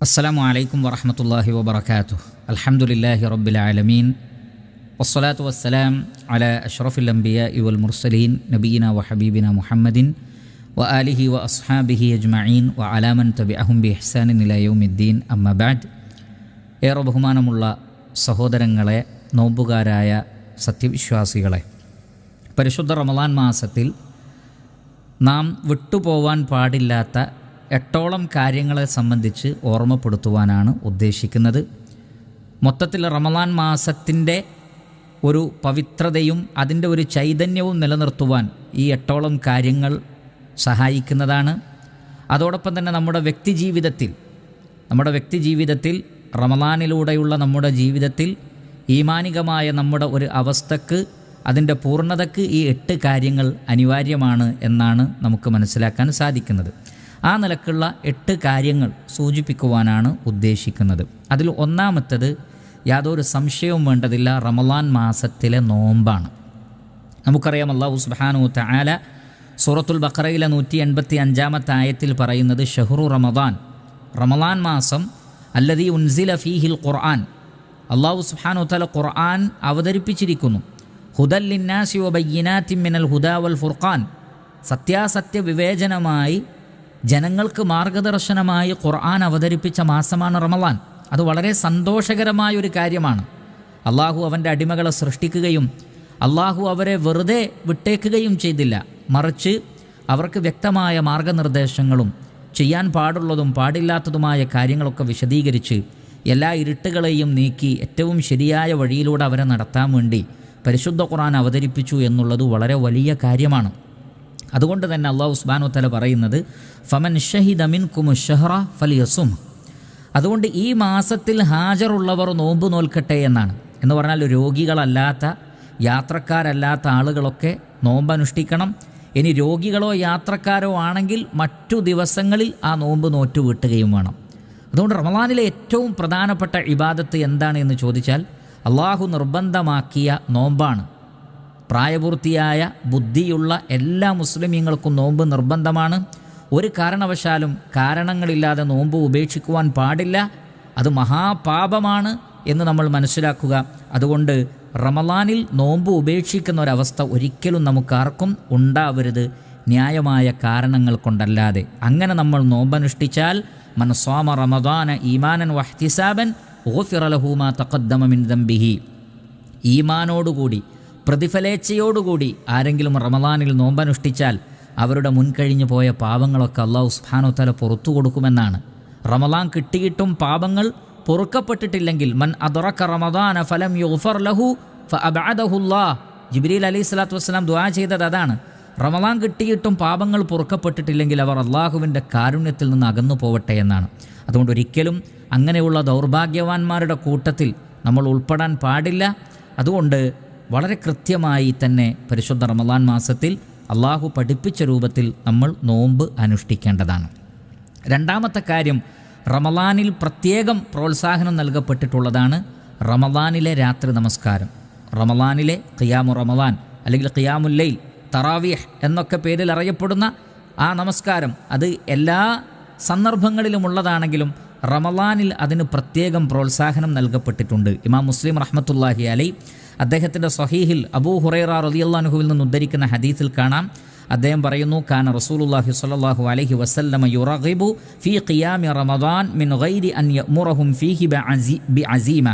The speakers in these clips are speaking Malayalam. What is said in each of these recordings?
السلام عليكم ورحمة الله وبركاته الحمد لله رب العالمين والصلاة والسلام على أشرف الأنبياء والمرسلين نبينا وحبيبنا محمد وآله وأصحابه أجمعين وعلى من تبعهم بإحسان إلى يوم الدين أما بعد ഏറെ ബഹുമാനമുള്ള സഹോദരങ്ങളെ നോമ്പുകാരായ സത്യവിശ്വാസികളെ പരിശുദ്ധ റമദാൻ മാസത്തിൽ നാം വിട്ടുപോവാൻ പാടില്ലാത്ത എട്ടോളം കാര്യങ്ങളെ സംബന്ധിച്ച് ഓർമ്മപ്പെടുത്തുവാനാണ് ഉദ്ദേശിക്കുന്നത്. മൊത്തത്തിൽ റമദാൻ മാസത്തിന്റെ ഒരു പവിത്രതയും അതിന്റെ ഒരു ചൈതന്യവും നിലനിർത്തുവാൻ ഈ എട്ടോളം കാര്യങ്ങൾ സഹായിക്കുന്നതാണ്. അതോടൊപ്പം തന്നെ നമ്മുടെ വ്യക്തിജീവിതത്തിൽ നമ്മുടെ വ്യക്തിജീവിതത്തിൽ റമദാനിലൂടെയുള്ള നമ്മുടെ ജീവിതത്തിൽ ഈമാനികമായ നമ്മുടെ ഒരു അവസ്ഥക്ക് അതിന്റെ പൂർണതയ്ക്ക് ഈ എട്ട് കാര്യങ്ങൾ അനിവാര്യമാണ് എന്നാണ് നമുക്ക് മനസ്സിലാക്കാൻ സാധിക്കുന്നത്. ആ നിലക്കുള്ള എട്ട് കാര്യങ്ങൾ സൂചിപ്പിക്കുവാനാണ് ഉദ്ദേശിക്കുന്നത്. അതിൽ ഒന്നാമത്തത് യാതൊരു സംശയവും വേണ്ടതില്ല റമലാൻ മാസത്തിലെ നോമ്പാണ്. നമുക്കറിയാം അള്ളാഹു സുബാനു തആല സൂറത്തുൽ ബക്കറയിലെ നൂറ്റി എൺപത്തി അഞ്ചാമത്തെ ആയത്തിൽ പറയുന്നത് ഷഹ്റു റമദാൻ. റമലാൻ മാസം അല്ലതി ഉൻസില ഫീഹിൽ ഖുർആൻ. അള്ളാഹു സുബാനു തല ഖുർആൻ അവതരിപ്പിച്ചിരിക്കുന്നു. ഹുദല്ലിന്നാസി വബയ്യിനാത്തി മിനൽ ഹുദാ വൽ ഫുർഖാൻ. സത്യാസത്യ വിവേചനമായി ജനങ്ങൾക്ക് മാർഗദർശനമായി ഖുർആൻ അവതരിപ്പിച്ച മാസമാണ് റമലാൻ അത് വളരെ സന്തോഷകരമായ ഒരു കാര്യമാണ്. അള്ളാഹു അവന്റെ അടിമകളെ സൃഷ്ടിക്കുകയും അള്ളാഹു അവരെ വെറുതെ വിട്ടേക്കുകയും ചെയ്തില്ല. മറിച്ച് അവർക്ക് വ്യക്തമായ മാർഗനിർദ്ദേശങ്ങളും ചെയ്യാൻ പാടുള്ളതും പാടില്ലാത്തതുമായ കാര്യങ്ങളൊക്കെ വിശദീകരിച്ച് എല്ലാ ഇരുട്ടുകളെയും നീക്കി ഏറ്റവും ശരിയായ വഴിയിലൂടെ അവരെ നടത്താൻ വേണ്ടി പരിശുദ്ധ ഖുർആൻ അവതരിപ്പിച്ചു എന്നുള്ളത് വളരെ വലിയ കാര്യമാണ്. അതുകൊണ്ട് തന്നെ അള്ളാഹു ഉസ്ബാനു തല പറയുന്നത് ഫമൻ ഷഹിദ് അമിൻ കുമു ഷഹറ ഫലിയസും. അതുകൊണ്ട് ഈ മാസത്തിൽ ഹാജറുള്ളവർ നോമ്പ് നോൽക്കട്ടെ എന്നാണ്. എന്ന് പറഞ്ഞാൽ രോഗികളല്ലാത്ത യാത്രക്കാരല്ലാത്ത ആളുകളൊക്കെ നോമ്പ് അനുഷ്ഠിക്കണം ഇനി രോഗികളോ യാത്രക്കാരോ ആണെങ്കിൽ മറ്റു ദിവസങ്ങളിൽ ആ നോമ്പ് നോറ്റു വീട്ടുകയും വേണം. അതുകൊണ്ട് റമദാനിലെ ഏറ്റവും പ്രധാനപ്പെട്ട ഇബാദത്ത് എന്താണ് എന്ന് ചോദിച്ചാൽ അള്ളാഹു നിർബന്ധമാക്കിയ നോമ്പാണ്. പ്രായപൂർത്തിയായ ബുദ്ധിയുള്ള എല്ലാ മുസ്ലിമീങ്ങൾക്കും നോമ്പ് നിർബന്ധമാണ്. ഒരു കാരണവശാലും കാരണങ്ങളില്ലാതെ നോമ്പ് ഉപേക്ഷിക്കുവാൻ പാടില്ല. അത് മഹാപാപമാണ് എന്ന് നമ്മൾ മനസ്സിലാക്കുക. അതുകൊണ്ട് റമലാനിൽ നോമ്പ് ഉപേക്ഷിക്കുന്ന ഒരവസ്ഥ ഒരിക്കലും നമുക്കാർക്കും ഉണ്ടാവരുത്. ന്യായമായ കാരണങ്ങൾ കൊണ്ടല്ലാതെ. അങ്ങനെ നമ്മൾ നോമ്പനുഷ്ഠിച്ചാൽ മനസ്വാമ റമദാന ഈമാനൻ വഹ്തിസാബൻ ഓഫിറലഹൂമ തക്കദ്ദമിൻ ദംബിഹി. ഈമാനോടുകൂടി പ്രതിഫലേച്ഛയോടുകൂടി ആരെങ്കിലും റമദാനിൽ നോമ്പനുഷ്ഠിച്ചാൽ അവരുടെ മുൻകഴിഞ്ഞു പോയ പാപങ്ങളൊക്കെ അള്ളാഹു സുബ്ഹാനഹു തആല പുറത്തു കൊടുക്കുമെന്നാണ്. റമദാൻ കിട്ടിയിട്ടും പാപങ്ങൾ പൊറുക്കപ്പെട്ടിട്ടില്ലെങ്കിൽ മൻ അദറക്ക റമദാന ഫലം യുഫർ ലഹു ഫുല്ലാ ജിബ്രീൽ അലൈഹി സ്വലാത്തു വസ്സലാം ദുആ ചെയ്തത് അതാണ്. റമദാൻ കിട്ടിയിട്ടും പാപങ്ങൾ പൊറുക്കപ്പെട്ടിട്ടില്ലെങ്കിൽ അവർ അള്ളാഹുവിന്റെ കാരുണ്യത്തിൽ നിന്ന് അകന്നു പോവട്ടെ എന്നാണ്. അതുകൊണ്ട് ഒരിക്കലും അങ്ങനെയുള്ള ദൗർഭാഗ്യവാന്മാരുടെ കൂട്ടത്തിൽ നമ്മൾ ഉൾപ്പെടാൻ പാടില്ല. അതുകൊണ്ട് വളരെ കൃത്യമായി തന്നെ പരിശുദ്ധ റമദാൻ മാസത്തിൽ അള്ളാഹു പഠിപ്പിച്ച രൂപത്തിൽ നമ്മൾ നോമ്പ് അനുഷ്ഠിക്കേണ്ടതാണ്. രണ്ടാമത്തെ കാര്യം റമദാനിൽ പ്രത്യേകം പ്രോത്സാഹനം നൽകപ്പെട്ടിട്ടുള്ളതാണ് റമദാനിലെ രാത്രി നമസ്കാരം. റമദാനിലെ ഖിയാമു റമദാൻ അല്ലെങ്കിൽ ഖിയാമുല്ലൈൽ തറാവിയഹ് എന്നൊക്കെ പേരിൽ അറിയപ്പെടുന്ന ആ നമസ്കാരം അത് എല്ലാ സന്ദർഭങ്ങളിലും ഉള്ളതാണെങ്കിലും റമദാനിൽ അതിന് പ്രത്യേകം പ്രോത്സാഹനം നൽകപ്പെട്ടിട്ടുണ്ട്. ഇമാം മുസ്ലിം റഹ്മത്തുല്ലാഹി അലൈ അദ്ദേഹത്തിന്റെ സഹീഹിൽ അബൂ ഹുറൈറ റലിയല്ലാനുഹുവിൽ നിന്ന് ഉദ്ധരിക്കുന്ന ഹദീസിൽ കാണാം. അദ്ദേഹം പറയുന്നു കാന റസൂലുല്ലാഹി സ്വല്ലല്ലാഹു അലൈഹി വസല്ലമ യുറഗിബു ഫീ ഖിയാമി റമദാൻ മിൻ ഗൈരി അൻ യഅ്മുറഹും ഫീഹി ബി അസീമ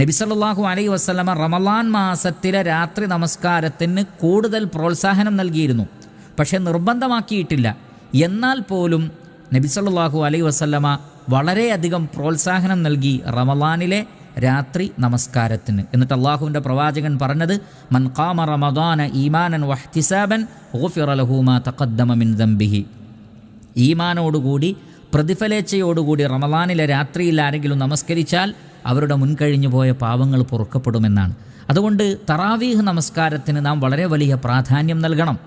നബി സല്ലല്ലാഹു അലൈഹി വസല്ലമ റമലാൻ മാസത്തിലെ രാത്രി നമസ്കാരത്തിന് കൂടുതൽ പ്രോത്സാഹനം നൽകിയിരുന്നു. പക്ഷേ നിർബന്ധമാക്കിയിട്ടില്ല. എന്നാൽ പോലും നബി സല്ലല്ലാഹു അലൈഹി വസല്ലമ വളരെയധികം പ്രോത്സാഹനം നൽകി റമദാനിലെ രാത്രി നമസ്കാരത്തിന്. എന്നിട്ട് അള്ളാഹുവിന്റെ പ്രവാചകൻ പറഞ്ഞത് മൻ ഖാമ റമദാന ഈമാനൻ വഹ്തിസാബൻ ഓഫിറലഹൂമ തഖദ്ദമ മിൻ ദംബിഹി. ഈമാനോടുകൂടി പ്രതിഫലേച്ഛയോടുകൂടി റമദാനിലെ രാത്രിയിൽ ആരെങ്കിലും നമസ്കരിച്ചാൽ അവരുടെ മുൻകഴിഞ്ഞു പോയ പാവങ്ങൾ പൊറുക്കപ്പെടുമെന്നാണ്. അതുകൊണ്ട് തറാവീഹ് നമസ്കാരത്തിന് നാം വളരെ വലിയ പ്രാധാന്യം നൽകണം.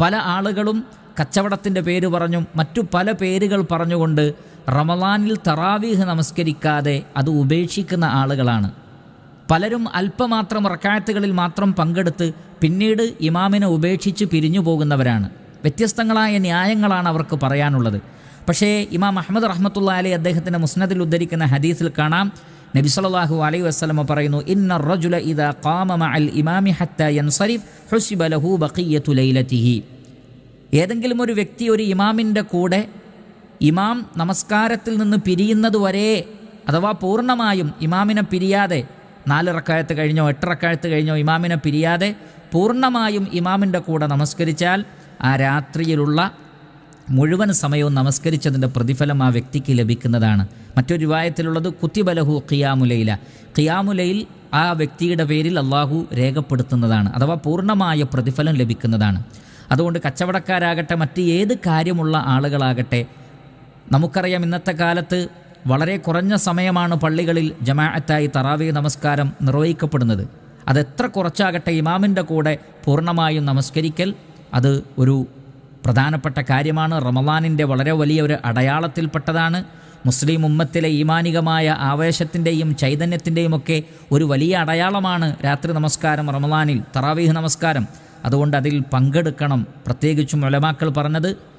പല ആളുകളും കച്ചവടത്തിന്റെ പേര് പറഞ്ഞും മറ്റു പല പേരുകൾ പറഞ്ഞുകൊണ്ട് റമദാനിൽ തറാവീഹ് നമസ്കരിക്കാതെ അത് ഉപേക്ഷിക്കുന്ന ആളുകളാണ്. പലരും അല്പമാത്രം റക്കായത്തുകളിൽ മാത്രം പങ്കെടുത്ത് പിന്നീട് ഇമാമിനെ ഉപേക്ഷിച്ച് പിരിഞ്ഞു പോകുന്നവരാണ്. വ്യത്യസ്തങ്ങളായ ന്യായങ്ങളാണ് അവർക്ക് പറയാനുള്ളത്. പക്ഷേ ഇമാം അഹമ്മദ് റഹ്മത്തുള്ള അലി അദ്ദേഹത്തിന്റെ മുസ്നദിൽ ഉദ്ധരിക്കുന്ന ഹദീസിൽ കാണാം. നബി സല്ലല്ലാഹു അലൈഹി വസല്ലമ പറയുന്നു ഇന്ന റജുല ഇദാ ഖാമ മഅൽ ഇമാമി ഹത്ത യൻസരിഫ് ഹുസിബ ലഹു ബഖിയത്തു ഏതെങ്കിലും ഒരു വ്യക്തി ഒരു ഇമാമിന്റെ കൂടെ ഇമാം നമസ്കാരത്തിൽ നിന്ന് പിരിയുന്നതുവരെ അഥവാ പൂർണമായും ഇമാമിനെ പിരിയാതെ നാല് റക്കായത്ത് കഴിഞ്ഞോ എട്ട് റക്കായത്ത് കഴിഞ്ഞോ ഇമാമിനെ പിരിയാതെ പൂർണമായും ഇമാമിന്റെ കൂടെ നമസ്കരിച്ചാൽ ആ രാത്രിയിലുള്ള മുഴുവൻ സമയവും നമസ്കരിച്ചതിന്റെ പ്രതിഫലം ആ വ്യക്തിക്ക് ലഭിക്കുന്നതാണ്. മറ്റൊരു രൂപായത്തിലുള്ളത് കുത്തിബലഹു ഖിയാമുലയില ഖിയാമുലയിൽ ആ വ്യക്തിയുടെ പേരിൽ അള്ളാഹു രേഖപ്പെടുത്തുന്നതാണ് അഥവാ പൂർണമായ പ്രതിഫലം ലഭിക്കുന്നതാണ്. അതുകൊണ്ട് കച്ചവടക്കാരാകട്ടെ മറ്റ് ഏത് കാര്യമുള്ള ആളുകളാകട്ടെ നമുക്കറിയാം ഇന്നത്തെ കാലത്ത് വളരെ കുറഞ്ഞ സമയമാണ് പള്ളികളിൽ ജമാഅത്തായി തറാവി നമസ്കാരം നിർവഹിക്കപ്പെടുന്നത്. അതെത്ര കുറച്ചാകട്ടെ ഇമാമിന്റെ കൂടെ പൂർണമായും നമസ്കരിക്കൽ അത് ഒരു പ്രധാനപ്പെട്ട കാര്യമാണ്. റമലാനിന്റെ വളരെ വലിയ ഒരു അടയാളത്തിൽപ്പെട്ടതാണ്. മുസ്ലിം ഉമ്മത്തിലെ ഈമാനികമായ ആവേശത്തിന്റെയും ചൈതന്യത്തിന്റെയും ഒക്കെ ഒരു വലിയ അടയാളമാണ് രാത്രി നമസ്കാരം റമലാനിൽ തറാവീഹ് നമസ്കാരം. അതുകൊണ്ട് അതിൽ പങ്കെടുക്കണം. പ്രത്യേകിച്ചും ഒലമാക്കൾ പറഞ്ഞത്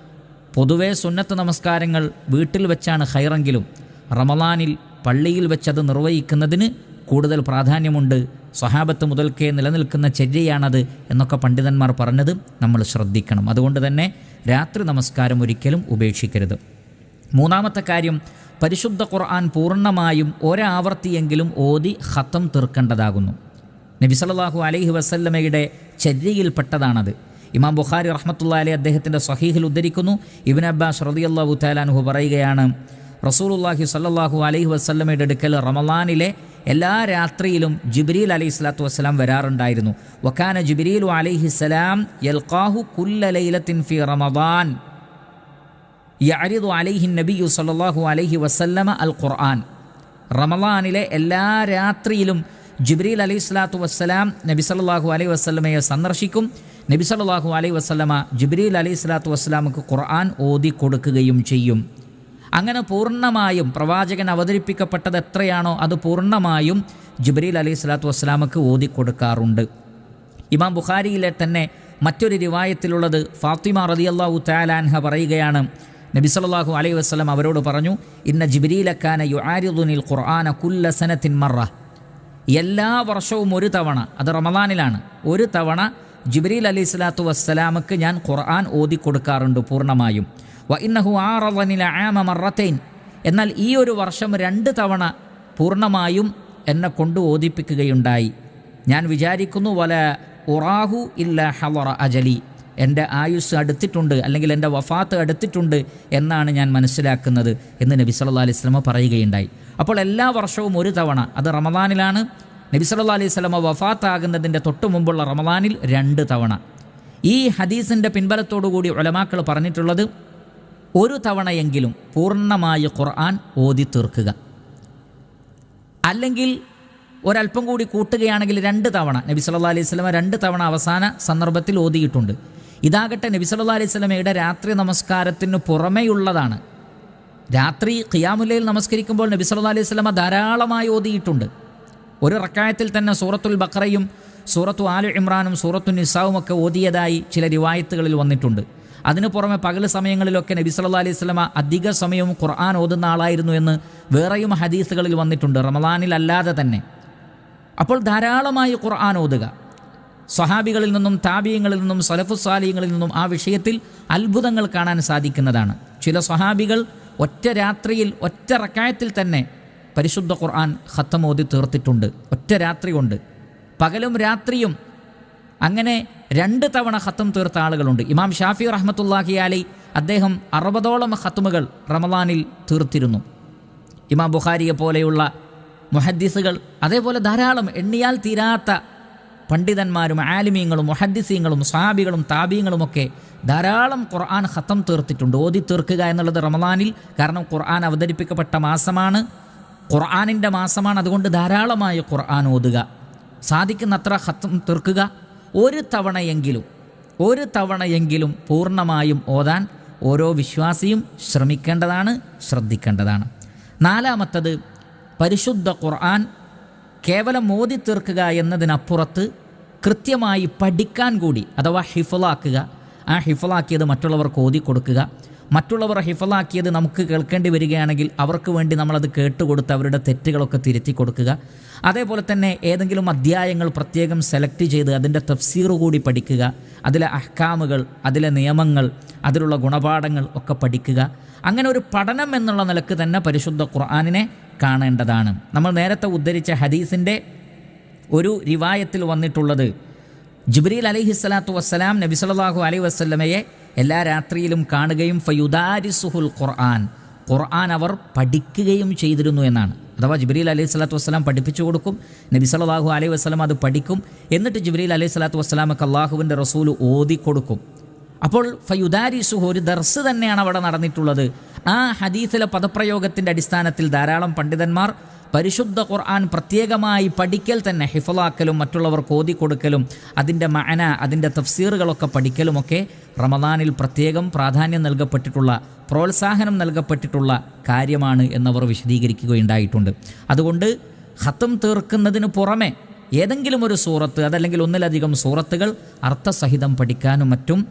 പൊതുവേ സുന്നത്ത് നമസ്കാരങ്ങൾ വീട്ടിൽ വെച്ചാണ് ഹൈറെങ്കിലും റമലാനിൽ പള്ളിയിൽ വെച്ചത് നിർവഹിക്കുന്നതിന് കൂടുതൽ പ്രാധാന്യമുണ്ട്. സ്വഹാബത്ത് മുതൽക്കേ നിലനിൽക്കുന്ന ചര്യയാണത് എന്നൊക്കെ പണ്ഡിതന്മാർ പറഞ്ഞത് നമ്മൾ ശ്രദ്ധിക്കണം. അതുകൊണ്ട് തന്നെ രാത്രി നമസ്കാരം ഒരിക്കലും ഉപേക്ഷിക്കരുത്. മൂന്നാമത്തെ കാര്യം പരിശുദ്ധ ഖുർആൻ പൂർണമായും ഒരാവർത്തിയെങ്കിലും ഓതി ഹത്തം തീർക്കേണ്ടതാകുന്നു. നബിസലാഹു അലൈഹി വസല്ലമയുടെ ചര്യയിൽപ്പെട്ടതാണത്. ഇമാം ബുഖാരി റഹ്മത്തുള്ള അലി അദ്ദേഹത്തിന്റെ സഹീഹിൽ ഉദ്ധരിക്കുന്നു. ഇബിൻ അബ്ബാസ് റളിയല്ലാഹു താലാനുഹു പറയുകയാണ് റസൂലുള്ളാഹി സല്ലാഹു അലൈഹി വസല്ലമയുടെ അടുക്കൽ റമലാനിലെ എല്ലാ രാത്രിയിലും ജിബ്രീൽ അലൈഹി സ്വലാത്തു വസ്സലാം വരാറുണ്ടായിരുന്നു. വക്കാന ജിബ്രീലു അലൈഹി സ്വലാം യൽഖാഹു കുല്ലലൈലത്തിൻ ഫി റമദാൻ യഅരിദു അലൈഹി നബിയു സല്ലാഹു അലൈഹി വസല്ലമ അൽ ഖുർആൻ. റമലാനിലെ എല്ലാ രാത്രിയിലും ജിബ്രീൽ അലൈഹി സ്വലാത്തു വസ്സലാം നബി സല്ലാഹു അലൈഹി വസല്ലമയെ സന്ദർശിക്കും. നബി സല്ലല്ലാഹു അലൈഹി വസല്ലമ ജിബ്രീൽ അലൈഹി സ്വലാത്തു വസ്സലാമക്ക് ഖുർആൻ ഓതി കൊടുക്കുകയും ചെയ്യും. അങ്ങനെ പൂർണമായും പ്രവാചകൻ അവതരിപ്പിക്കപ്പെട്ടത് എത്രയാണോ അത് പൂർണമായും ജിബ്രീൽ അലൈഹി സ്വലാത്തു വസ്സലാമക്ക് ഓതി കൊടുക്കാറുണ്ട്. ഇമാം ബുഖാരിയിലെ തന്നെ മറ്റൊരു റിവായത്തിലുള്ളത് ഫാത്തിമ റളിയല്ലാഹു താലാൻഹ പറയുകയാണ്. നബി സല്ലല്ലാഹു അലൈഹി വസ്ലം അവരോട് പറഞ്ഞു ഇന്ന ജിബ്രീലക്കാന യുആരിദുനിൽ ഖുർആന കുല്ല മറ. എല്ലാ വർഷവും ഒരു തവണ അത് റമദാനിലാണ് ഒരു തവണ ജിബ്രീൽ അലി സ്വലാത്തു വസ്സലാമക്ക് ഞാൻ ഖുർആൻ ഓതി കൊടുക്കാറുണ്ട് പൂർണമായും. വ ഇന്നഹു ആറവനില ആമ മറത്തൈൻ. എന്നാൽ ഈ ഒരു വർഷം രണ്ട് തവണ പൂർണമായും എന്നെ കൊണ്ട് ഓതിപ്പിക്കുകയുണ്ടായി. ഞാൻ വിചാരിക്കുന്നു വല ഉറാഹു ഇല്ല ഹവറ അജലി. എന്റെ ആയുസ് അടുത്തിട്ടുണ്ട് അല്ലെങ്കിൽ എന്റെ വഫാത്ത് അടുത്തിട്ടുണ്ട് എന്നാണ് ഞാൻ മനസ്സിലാക്കുന്നത് എന്ന് നബി സല്ലാ അലൈഹി സ്വലമ പറയുകയുണ്ടായി. അപ്പോൾ എല്ലാ വർഷവും ഒരു തവണ അത് റമദാനിലാണ് നബി സല്ലാ അലൈഹി സ്വലമ വഫാത്താകുന്നതിന്റെ തൊട്ടു മുമ്പുള്ള റമദാനിൽ രണ്ട് തവണ. ഈ ഹദീസിന്റെ പിൻബലത്തോടുകൂടി ഒലമാക്കൾ പറഞ്ഞിട്ടുള്ളത് ഒരു തവണയെങ്കിലും പൂർണമായി ഖുർആൻ ഓതി തീർക്കുക. അല്ലെങ്കിൽ ഒരല്പം കൂടി കൂട്ടുകയാണെങ്കിൽ രണ്ട് തവണ നബി സല്ലാ അലൈഹി സ്വലമ രണ്ട് തവണ അവസാന സന്ദർഭത്തിൽ ഓതിയിട്ടുണ്ട്. ഇതാകട്ടെ നബി സല്ലാ അലൈഹി സ്വലമയുടെ രാത്രി നമസ്കാരത്തിന് പുറമെയുള്ളതാണ്. രാത്രി ഖിയാമുല്ലയിൽ നമസ്കരിക്കുമ്പോൾ നബി സല്ലാ അലൈഹി സ്വലമ ധാരാളമായി ഓതിയിട്ടുണ്ട്. ഒരു റക്കായത്തിൽ തന്നെ സൂറത്തുൽ ബക്രയും സൂറത്തു ആലു ഇമ്രാനും സൂറത്തു നിസാവും ഒക്കെ ഓതിയതായി ചില റിവായത്തുകളിൽ വന്നിട്ടുണ്ട്. അതിനു പുറമെ പകൽ സമയങ്ങളിലൊക്കെ നബി സല്ലാ അലൈഹി സ്വലമ അധിക സമയവും ഖുർആൻ ഓതുന്ന ആളായിരുന്നു എന്ന് വേറെയും ഹദീസുകളിൽ വന്നിട്ടുണ്ട്. റമദാനിൽ അല്ലാതെ തന്നെ. അപ്പോൾ ധാരാളമായി ഖുർആൻ ഓതുക. സ്വഹാബികളിൽ നിന്നും താബീയങ്ങളിൽ നിന്നും സലഫുസാലിയങ്ങളിൽ നിന്നും ആ വിഷയത്തിൽ അത്ഭുതങ്ങൾ കാണാൻ സാധിക്കുന്നതാണ്. ചില സ്വഹാബികൾ ഒറ്റ രാത്രിയിൽ ഒറ്റ റക്കായത്തിൽ തന്നെ പരിശുദ്ധ ഖുർആൻ ഖത്തമോതി തീർത്തിട്ടുണ്ട്. ഒറ്റ രാത്രി കൊണ്ട്. പകലും രാത്രിയും അങ്ങനെ രണ്ട് തവണ ഖത്തം തീർത്ത ആളുകളുണ്ട്. ഇമാം ഷാഫി റഹ്മത്തുല്ലാഹി അലി അദ്ദേഹം അറുപതോളം ഖത്തുമുകൾ റമദാനിൽ തീർത്തിരുന്നു. ഇമാം ബുഖാരിയെ പോലെയുള്ള മുഹദ്ദിസുകൾ അതേപോലെ ധാരാളം എണ്ണിയാൽ തീരാത്ത പണ്ഡിതന്മാരും ആലിമീങ്ങളും മുഹദ്ദിസീങ്ങളും സാബികളും താബീങ്ങളുമൊക്കെ ധാരാളം ഖുർആൻ ഖത്തം തീർത്തിട്ടുണ്ട്. ഓതി തീർക്കുക എന്നുള്ളത് റമദാനിൽ. കാരണം ഖുർആൻ അവതരിപ്പിക്കപ്പെട്ട മാസമാണ്. ഖുർആാനിന്റെ മാസമാണ്. അതുകൊണ്ട് ധാരാളമായി ഖുർആൻ ഓതുക. സാധിക്കുന്നത്ര ഹത്തം തീർക്കുക. ഒരു തവണയെങ്കിലും ഒരു തവണയെങ്കിലും പൂർണമായും ഓതാൻ ഓരോ വിശ്വാസിയും ശ്രമിക്കേണ്ടതാണ് ശ്രദ്ധിക്കേണ്ടതാണ്. നാലാമത്തത് പരിശുദ്ധ ഖുർആൻ കേവലം മോദി തീർക്കുക എന്നതിനപ്പുറത്ത് കൃത്യമായി പഠിക്കാൻ കൂടി അഥവാ ഹിഫലാക്കുക ആ ഹിഫലാക്കിയത് മറ്റുള്ളവർക്ക് ഓതി കൊടുക്കുക മറ്റുള്ളവർ ഹിഫലാക്കിയത് നമുക്ക് കേൾക്കേണ്ടി വരികയാണെങ്കിൽ അവർക്ക് വേണ്ടി നമ്മളത് കേട്ടുകൊടുത്ത് അവരുടെ തെറ്റുകളൊക്കെ തിരുത്തി കൊടുക്കുക. അതേപോലെ തന്നെ ഏതെങ്കിലും അധ്യായങ്ങൾ പ്രത്യേകം സെലക്ട് ചെയ്ത് അതിന്റെ തഫ്സീർ കൂടി പഠിക്കുക. അതിലെ അഹ്കാമുകൾ അതിലെ നിയമങ്ങൾ അതിലുള്ള ഗുണപാഠങ്ങൾ ഒക്കെ പഠിക്കുക. അങ്ങനെ ഒരു പഠനം എന്നുള്ള നിലയ്ക്ക് തന്നെ പരിശുദ്ധ ഖുർആാനിനെ കാണേണ്ടതാണ്. നമ്മൾ നേരത്തെ ഉദ്ധരിച്ച ഹദീസിന്റെ ഒരു റിവായത്തിൽ വന്നിട്ടുള്ളത് ജിബ്രീൽ അലൈഹിസ്സലാത്തു വസ്സലാം നബിസ്ലാഹു അലൈ വസ്ലമയെ എല്ലാ രാത്രിയിലും കാണുകയും ഫയുദാരിസുഹുൽ ഖുർആൻ ഖുർആൻ അവർ പഠിക്കുകയും ചെയ്തിരുന്നു എന്നാണ്. അഥവാ ജിബ്രീൽ അലൈഹി സ്വലാത്തു വസ്സലാം പഠിപ്പിച്ചു കൊടുക്കും നബി സല്ലല്ലാഹു അലൈഹി വസ്സലാം അത് പഠിക്കും എന്നിട്ട് ജിബ്രീൽ അലൈഹി സ്വലാത്തു വസ്സലാമക്ക് അള്ളാഹുവിന്റെ റസൂൽ ഓതി കൊടുക്കും അപ്പോൾ ഫയുദാരിസുഹു ഒരു ദർസ് തന്നെയാണ് അവിടെ നടന്നിട്ടുള്ളത്. ആ ഹദീസിലെ പദപ്രയോഗത്തിന്റെ അടിസ്ഥാനത്തിൽ ധാരാളം പണ്ഡിതന്മാർ പരിശുദ്ധ ഖുർആൻ പ്രത്യേകമായി പഠിക്കൽ തന്നെ ഹിഫലാക്കലും മറ്റുള്ളവർക്ക് ഓതി കൊടുക്കലും അതിന്റെ മഅന അതിന്റെ തഫ്സീറുകളൊക്കെ പഠിക്കലുമൊക്കെ റമദാനിൽ പ്രത്യേകം പ്രാധാന്യം നൽകപ്പെട്ടിട്ടുള്ള പ്രോത്സാഹനം നൽകപ്പെട്ടിട്ടുള്ള കാര്യമാണ് എന്നവർ വിശദീകരിക്കുകയുണ്ടായിട്ടുണ്ട്. അതുകൊണ്ട് ഹത്തം തീർക്കുന്നതിന് പുറമെ ഏതെങ്കിലും ഒരു സൂറത്ത് അതല്ലെങ്കിൽ ഒന്നിലധികം സൂറത്തുകൾ അർത്ഥസഹിതം പഠിക്കാനും മറ്റും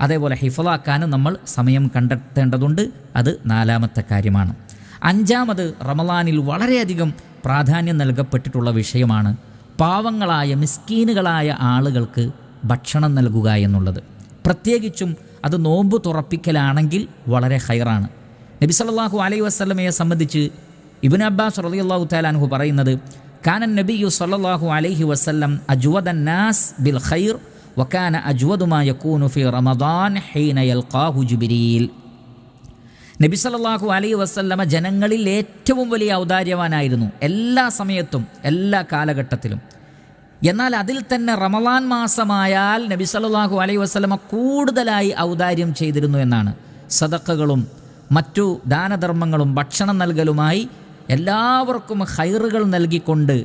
അതേപോലെ ഹിഫലാക്കാനും നമ്മൾ സമയം കണ്ടെത്തേണ്ടതുണ്ട്. അത് നാലാമത്തെ കാര്യമാണ്. അഞ്ചാമത് റമലാനിൽ വളരെയധികം പ്രാധാന്യം നൽകപ്പെട്ടിട്ടുള്ള വിഷയമാണ് പാവങ്ങളായ മിസ്കീനുകളായ ആളുകൾക്ക് ഭക്ഷണം നൽകുക എന്നുള്ളത്. പ്രത്യേകിച്ചും അത് നോമ്പ് തുറപ്പിക്കലാണെങ്കിൽ വളരെ ഹൈറാണ്. നബി സല്ലല്ലാഹു അലൈഹി വസല്ലമയെ സംബന്ധിച്ച് ഇബ്നു അബ്ബാസ് റളിയല്ലാഹു താലാൻഹു പറയുന്നത് കാനൻ നബിയു സല്ലല്ലാഹു അലൈഹി വസ്ലം അജ്വദൻ നാസ് ബിൽ ഖൈർ വക്കാന അജുവദുമായ കൂനുഫി റമദാൻ ഹീന യൽഖാഹു ജിബ്രീൽ. നബി സല്ലല്ലാഹു അലൈഹി വസല്ലമ ജനങ്ങളിൽ ഏറ്റവും വലിയ ഔദാര്യവാനായിരുന്നു എല്ലാ സമയത്തും എല്ലാ കാലഘട്ടത്തിലും. എന്നാൽ അതിൽ തന്നെ റമലാൻ മാസമായാൽ നബി സല്ലല്ലാഹു അലൈഹി വസല്ലമ കൂടുതലായി ഔദാര്യം ചെയ്തിരുന്നു എന്നാണ്. സദക്കകളും മറ്റു ദാനധർമ്മങ്ങളും ഭക്ഷണം നൽകലുമായി എല്ലാവർക്കും ഹൈറുകൾ നൽകിക്കൊണ്ട്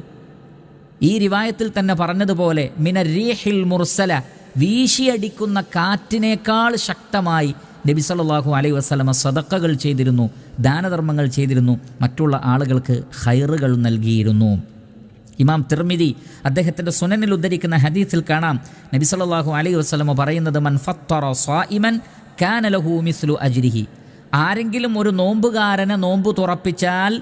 ഈ റിവായത്തിൽ തന്നെ പറഞ്ഞതുപോലെ മിന റീഹിൽ മുർസല വീശിയടിക്കുന്ന കാറ്റിനേക്കാൾ ശക്തമായി നബി സല്ലല്ലാഹു അലൈഹി വസല്ലമ സദക്കകൾ ചെയ്തിരുന്നു ദാനധർമ്മങ്ങൾ ചെയ്തിരുന്നു മറ്റുള്ള ആളുകൾക്ക് ഹൈറുകൾ നൽകിയിരുന്നു. ഇമാം തിർമിതി അദ്ദേഹത്തിന്റെ സുനനിൽ ഉദ്ധരിക്കുന്ന ഹദീസിൽ കാണാം നബി സല്ലല്ലാഹു അലൈഹി വസല്ലമ പറയുന്നത് മൻ ഫത്തറ സ്വായിമൻ കാന ലഹു മിസ്ലു അജ്രിഹി. ആരെങ്കിലും ഒരു നോമ്പുകാരനെ നോമ്പ് തുറപ്പിച്ചാൽ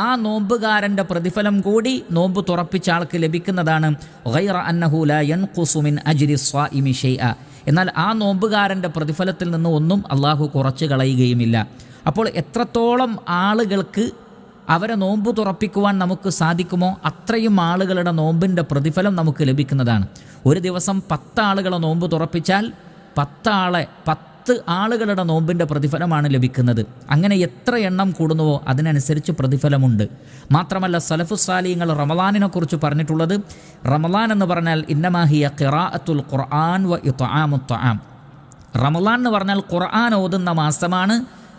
ആ നോമ്പുകാരന്റെ പ്രതിഫലം കൂടി നോമ്പ് തുറപ്പിച്ച ആൾക്ക് ലഭിക്കുന്നതാണ് ഗൈറ അന്നഹു ലാ യൻഖുസു മിൻ അജ്രി സ്വായിമി ഷൈഅ. എന്നാൽ ആ നോമ്പുകാരന്റെ പ്രതിഫലത്തിൽ നിന്ന് ഒന്നും അള്ളാഹു കുറച്ച് കളയുകയുമില്ല. അപ്പോൾ എത്രത്തോളം ആളുകൾക്ക് അവരെ നോമ്പ് തുറപ്പിക്കുവാൻ നമുക്ക് സാധിക്കുമോ അത്രയും ആളുകളുടെ നോമ്പിന്റെ പ്രതിഫലം നമുക്ക് ലഭിക്കുന്നതാണ്. ഒരു ദിവസം പത്താളുകളെ നോമ്പ് തുറപ്പിച്ചാൽ പത്താളെ പത്ത് ആളുകളുടെ നോമ്പിന്റെ പ്രതിഫലമാണ് ലഭിക്കുന്നത്. അങ്ങനെ എത്ര എണ്ണം കൂടുന്നുവോ അതിനനുസരിച്ച് പ്രതിഫലമുണ്ട്. മാത്രമല്ല സലഫുസാലിങ്ങൾ റമലാനിനെ കുറിച്ച് പറഞ്ഞിട്ടുള്ളത് റമലാൻ എന്ന് പറഞ്ഞാൽ ഇന്നമാഹിയ ഖിറാഅത്തുൽ ഖുർആൻ വ ഇത്ആമുത്ആം റമലാൻ എന്ന് പറഞ്ഞാൽ ഖുർആൻ ഓതുന്ന മാസമാണ്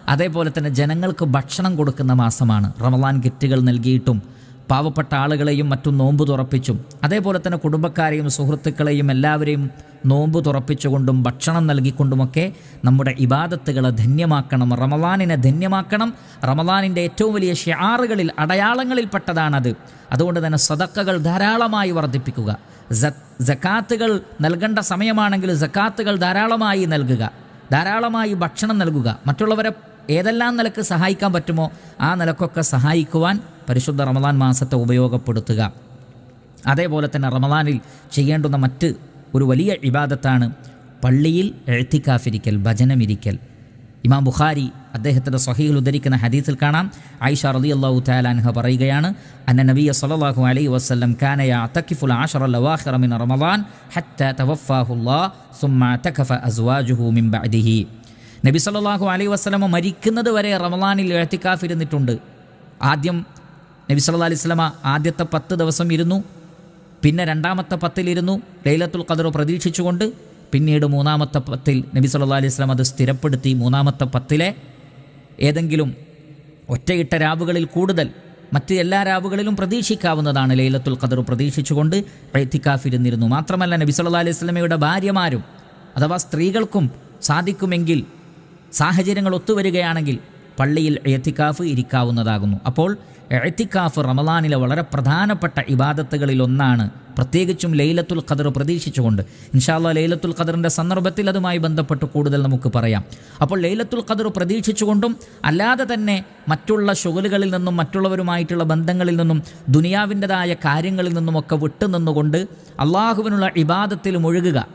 അതേപോലെ തന്നെ ജനങ്ങൾക്ക് ഭക്ഷണം കൊടുക്കുന്ന മാസമാണ്. റമലാൻ കിറ്റുകൾ നൽകിയിട്ടും പാവപ്പെട്ട ആളുകളെയും മറ്റും നോമ്പ് തുറപ്പിച്ചും അതേപോലെ തന്നെ കുടുംബക്കാരെയും സുഹൃത്തുക്കളെയും എല്ലാവരെയും നോമ്പ് തുറപ്പിച്ചുകൊണ്ടും ഭക്ഷണം നൽകിക്കൊണ്ടുമൊക്കെ നമ്മുടെ ഇബാദത്തുകളെ ധന്യമാക്കണം റമദാനിനെ ധന്യമാക്കണം. റമദാനിന്റെ ഏറ്റവും വലിയ ഷിയാറുകളിൽ അടയാളങ്ങളിൽപ്പെട്ടതാണത്. അതുകൊണ്ട് തന്നെ സദക്കകൾ ധാരാളമായി വർദ്ധിപ്പിക്കുക. ജക്കാത്തുകൾ നൽകേണ്ട സമയമാണെങ്കിൽ ജക്കാത്തുകൾ ധാരാളമായി നൽകുക. ധാരാളമായി ഭക്ഷണം നൽകുക. മറ്റുള്ളവരെ ഏതെല്ലാം നിലയ്ക്ക് സഹായിക്കാൻ പറ്റുമോ ആ നിലക്കൊക്കെ സഹായിക്കുവാൻ പരിശുദ്ധ റമദാൻ മാസത്തെ ഉപയോഗപ്പെടുത്തുക. അതേപോലെ തന്നെ റമദാനിൽ ചെയ്യേണ്ടുന്ന മറ്റ് ഒരു വലിയ ഇബാദത്താണ് പള്ളിയിൽ എഴുത്തിക്കാഫിരിക്കൽ ഭജനമിരിക്കൽ. ഇമാം ബുഖാരി അദ്ദേഹത്തിന്റെ സഹീൽ ഉദ്ധരിക്കുന്ന ഹദീസിൽ കാണാം. ആയിഷ റലി അള്ളാഹു താലാൻഹ പറയുകയാണ് അന്ന നബിയ സലാഹു അലൈ വസ്ലം കാന തക്കിഫുൽ ആഷറമിൻ റമദാൻ ഹത്ത തവഫാഹുല്ലാ അസ്വാജുഹു മിൻ നബി സല്ലല്ലാഹു അലൈഹി വസ്ലമ മരിക്കുന്നത് വരെ റമദാനിൽ എഴുത്തിക്കാഫിരുന്നിട്ടുണ്ട് ആദ്യം നബി സല്ലാ അലൈഹി വസല്ലമ ആദ്യത്തെ പത്ത് ദിവസം ഇരുന്നു. പിന്നെ രണ്ടാമത്തെ പത്തിലിരുന്നു ലൈലത്തുൽ ഖദർ പ്രതീക്ഷിച്ചുകൊണ്ട് പിന്നീട് മൂന്നാമത്തെ പത്തിൽ നബി സല്ലാ അലൈഹി വസല്ലം അത് സ്ഥിരപ്പെടുത്തി മൂന്നാമത്തെ പത്തിലെ ഏതെങ്കിലും ഒറ്റയിട്ട രാവുകളിൽ കൂടുതൽ മറ്റ് എല്ലാ രാവുകളിലും പ്രതീക്ഷിക്കാവുന്നതാണ് ലൈലത്തുൽ ഖദർ പ്രതീക്ഷിച്ചുകൊണ്ട് റൈത്തിക്കാഫിരുന്നിരുന്നു. മാത്രമല്ല നബി സല്ലാ അലൈഹി വസല്ലമയുടെ ഭാര്യമാരും അഥവാ സ്ത്രീകൾക്കും സാധിക്കുമെങ്കിൽ സാഹചര്യങ്ങൾ ഒത്തുവരികയാണെങ്കിൽ പള്ളിയിൽ എത്തിക്കാഫ് ഇരിക്കാവുന്നതാകുന്നു. അപ്പോൾ എഴത്തിക്കാഫ് റമലാനിലെ വളരെ പ്രധാനപ്പെട്ട ഇബാദത്തുകളിൽ ഒന്നാണ് പ്രത്യേകിച്ചും ലൈലത്തുൽ ഖദർ പ്രതീക്ഷിച്ചുകൊണ്ട്. ഇൻഷാല്ല ലൈലത്തുൽ ഖദറിന്റെ സന്ദർഭത്തിൽ അതുമായി ബന്ധപ്പെട്ട് കൂടുതൽ നമുക്ക് പറയാം. അപ്പോൾ ലൈലത്തുൽ ഖദർ പ്രതീക്ഷിച്ചുകൊണ്ടും അല്ലാതെ തന്നെ മറ്റുള്ള ഷുഗലുകളിൽ നിന്നും മറ്റുള്ളവരുമായിട്ടുള്ള ബന്ധങ്ങളിൽ നിന്നും ദുനിയാവിന്റെതായ കാര്യങ്ങളിൽ നിന്നുമൊക്കെ വിട്ടുനിന്നുകൊണ്ട് അള്ളാഹുവിനുള്ള ഇബാദത്തിൽ മുഴുകുക.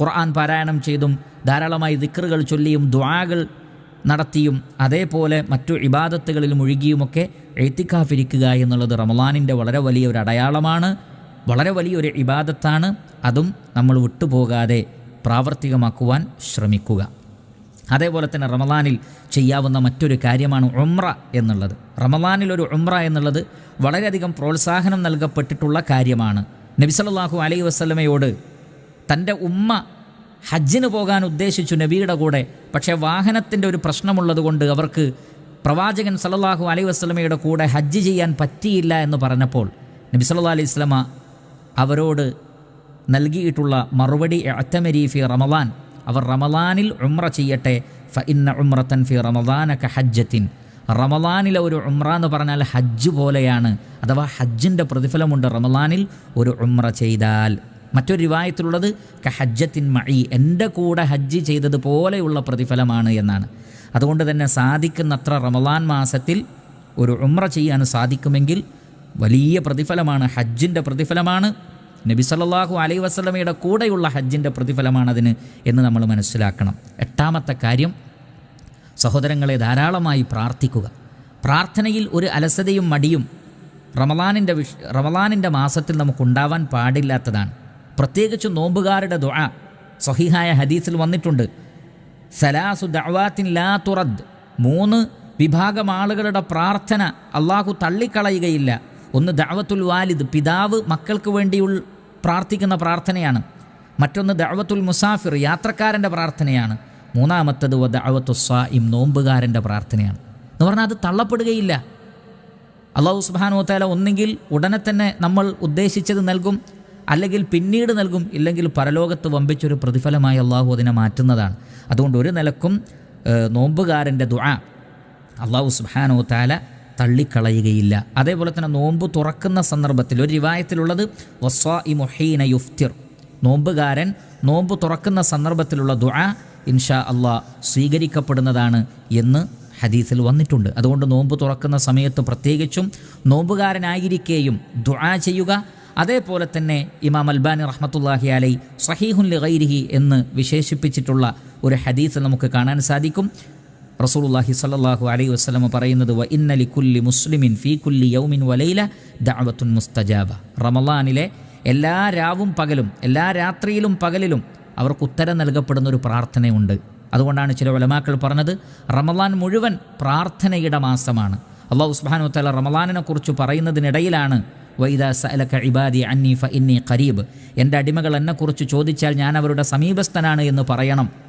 ഖുർആൻ പാരായണം ചെയ്തും ധാരാളമായി ദിക്റുകൾ ചൊല്ലിയും ദ്വാകൾ നടത്തിയും അതേപോലെ മറ്റു ഇബാദത്തുകളിൽ മുഴുകിയുമൊക്കെ എഴുത്തിക്കാഫിരിക്കുക എന്നുള്ളത് റമലാനിന്റെ വളരെ വലിയ ഒരു അടയാളമാണ്. വളരെ വലിയൊരു ഇബാദത്താണ്. അതും നമ്മൾ വിട്ടുപോകാതെ പ്രാവർത്തികമാക്കുവാൻ ശ്രമിക്കുക. അതേപോലെ തന്നെ റമലാനിൽ ചെയ്യാവുന്ന മറ്റൊരു കാര്യമാണ് ഉമ്ര എന്നുള്ളത്. റമലാനിൽ ഒരു ഉംറ എന്നുള്ളത് വളരെയധികം പ്രോത്സാഹനം നൽകപ്പെട്ടിട്ടുള്ള കാര്യമാണ്. നബിസലാഹു അലൈ വസ്ലമയോട് തന്റെ ഉമ്മ ഹജ്ജിന് പോകാൻ ഉദ്ദേശിച്ചു നബിയുടെ കൂടെ. പക്ഷേ വാഹനത്തിന്റെ ഒരു പ്രശ്നമുള്ളതുകൊണ്ട് അവർക്ക് പ്രവാചകൻ സല്ലല്ലാഹു അലൈ വസ്ലമയുടെ കൂടെ ഹജ്ജ് ചെയ്യാൻ പറ്റിയില്ല എന്ന് പറഞ്ഞപ്പോൾ നബി സല്ലാ അലൈഹി സ്വലമ അവരോട് നൽകിയിട്ടുള്ള മറുപടി അത്തമരി ഫി റമദാൻ. അവർ റമദാനിൽ ഉമ്ര ചെയ്യട്ടെ. ഫ ഇന്ന ഉമ്രത്തൻ ഫി റമദാനക ഹജ്ജത്തിൻ. റമദാനിലെ ഒരു ഉമ്ര എന്ന് പറഞ്ഞാൽ ഹജ്ജ് പോലെയാണ്. അഥവാ ഹജ്ജിന്റെ പ്രതിഫലമുണ്ട് റമദാനിൽ ഒരു ഉമ്ര ചെയ്താൽ. മറ്റൊരു റിവായത്തിലുള്ളത് കഹജ്ജത്തിൻ മഴി എന്റെ കൂടെ ഹജ്ജ് ചെയ്തതുപോലെയുള്ള പ്രതിഫലമാണ് എന്നാണ്. അതുകൊണ്ട് തന്നെ സാധിക്കുന്നത്ര റമദാൻ മാസത്തിൽ ഒരു ഉമ്ര ചെയ്യാൻ സാധിക്കുമെങ്കിൽ വലിയ പ്രതിഫലമാണ് ഹജ്ജിന്റെ പ്രതിഫലമാണ് നബി സല്ലല്ലാഹു അലൈഹി വസല്ലമയുടെ കൂടെയുള്ള ഹജ്ജിന്റെ പ്രതിഫലമാണതിന് എന്ന് നമ്മൾ മനസ്സിലാക്കണം. എട്ടാമത്തെ കാര്യം സഹോദരങ്ങളെ ധാരാളമായി പ്രാർത്ഥിക്കുക. പ്രാർത്ഥനയിൽ ഒരു അലസതയും മടിയും റമലാനിന്റെ വിഷ റമലാനിന്റെ മാസത്തിൽ നമുക്കുണ്ടാവാൻ പാടില്ലാത്തതാണ്. പ്രത്യേകിച്ച് നോമ്പുകാരുടെ ദുആ സഹിഹായ ഹദീസിൽ വന്നിട്ടുണ്ട്. സലാസു ദഅവാത്തിൻ ലാ തുറദ്. മൂന്ന് വിഭാഗം ആളുകളുടെ പ്രാർത്ഥന അള്ളാഹു തള്ളിക്കളയുകയില്ല. ഒന്ന് ദഅവത്തുൽ വാലിദ് പിതാവ് മക്കൾക്ക് വേണ്ടിയുള്ള പ്രാർത്ഥിക്കുന്ന പ്രാർത്ഥനയാണ്. മറ്റൊന്ന് ദഅവത്തുൽ മുസാഫിർ യാത്രക്കാരന്റെ പ്രാർത്ഥനയാണ്. മൂന്നാമത്തത് ദഅവത്തു സായിം നോമ്പുകാരന്റെ പ്രാർത്ഥനയാണ്. എന്ന് പറഞ്ഞാൽ അത് തള്ളപ്പെടുകയില്ല. അള്ളാഹു സുബാനോത്താല താല ഒന്നെങ്കിൽ ഉടനെ തന്നെ നമ്മൾ ഉദ്ദേശിച്ചത് നൽകും അല്ലെങ്കിൽ പിന്നീട് നൽകും ഇല്ലെങ്കിൽ പരലോകത്ത് വമ്പിച്ചൊരു പ്രതിഫലമായി അള്ളാഹു അതിനെ മാറ്റുന്നതാണ്. അതുകൊണ്ട് ഒരു നിലക്കും നോമ്പുകാരന്റെ ദുആ അള്ളാഹു സുബാനോ താല തള്ളിക്കളയുകയില്ല. അതേപോലെ തന്നെ നോമ്പ് തുറക്കുന്ന സന്ദർഭത്തിൽ ഒരു റിവായത്തിലുള്ളത് വസ്വാ ഇ മൊഹീന യുഫ്തിർ. നോമ്പുകാരൻ നോമ്പ് തുറക്കുന്ന സന്ദർഭത്തിലുള്ള ദുആ ഇൻഷാ അള്ളാഹ് സ്വീകരിക്കപ്പെടുന്നതാണ് എന്ന് ഹദീസിൽ വന്നിട്ടുണ്ട്. അതുകൊണ്ട് നോമ്പ് തുറക്കുന്ന സമയത്ത് പ്രത്യേകിച്ചും നോമ്പുകാരനായിരിക്കേയും ദുആ ചെയ്യുക അതേപോലെ തന്നെ ഇമാം അൽബാനി റഹ്മത്തുല്ലാഹി അലൈ സഹീഹുൻ ലൈരിഹി എന്ന് വിശേഷിപ്പിച്ചിട്ടുള്ള ഒരു ഹദീസ് നമുക്ക് കാണാൻ സാധിക്കും. റസൂലുള്ളാഹി സ്വല്ലല്ലാഹു അലൈഹി വസ്ലമ പറയുന്നത് വ ഇന്നലി കുല്ലി മുസ്ലിമിൻ ഫീ കുല്ലി യൗമിൻ വലൈല ദഅവത്തുൻ മുസ്തജാബ. റമളാനിലെ എല്ലാ രാവും പകലും എല്ലാ രാത്രിയിലും പകലിലും അവർക്ക് ഉത്തരം നൽകപ്പെടുന്ന ഒരു പ്രാർത്ഥനയുണ്ട്. അതുകൊണ്ടാണ് ചില വലമാക്കൾ പറഞ്ഞത് റമലാൻ മുഴുവൻ പ്രാർത്ഥനയുടെ മാസമാണ്. അള്ളാഹു സുബ്ഹാനഹു തആല റമലാനിനെ കുറിച്ച് പറയുന്നതിനിടയിലാണ് വൈദ സഅലക ഇബാദി അന്നി ഫ ഇന്നി ഖരീബ്. എന്റെ അടിമകൾ എന്നെക്കുറിച്ച് ചോദിച്ചാൽ ഞാൻ അവരുടെ സമീപസ്ഥനാണ് എന്ന് പറയണം.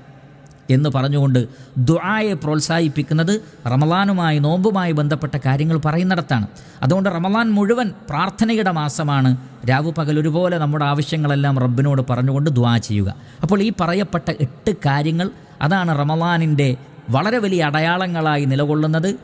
എന്ന് പറഞ്ഞുകൊണ്ട് ദുആയെ പ്രോത്സാഹിപ്പിക്കുന്നത് റമലാനുമായി നോമ്പുമായി ബന്ധപ്പെട്ട കാര്യങ്ങൾ പറയുന്നിടത്താണ്. അതുകൊണ്ട് റമലാൻ മുഴുവൻ പ്രാർത്ഥനയുടെ മാസമാണ്. രാവു പകൽ ഒരുപോലെ നമ്മുടെ ആവശ്യങ്ങളെല്ലാം റബ്ബിനോട് പറഞ്ഞുകൊണ്ട് ദുആ ചെയ്യുക. അപ്പോൾ ഈ പറയപ്പെട്ട എട്ട് കാര്യങ്ങൾ അതാണ് റമലാനിന്റെ വളരെ വലിയ അടയാളങ്ങളായി നിലകൊള്ളുന്നത്.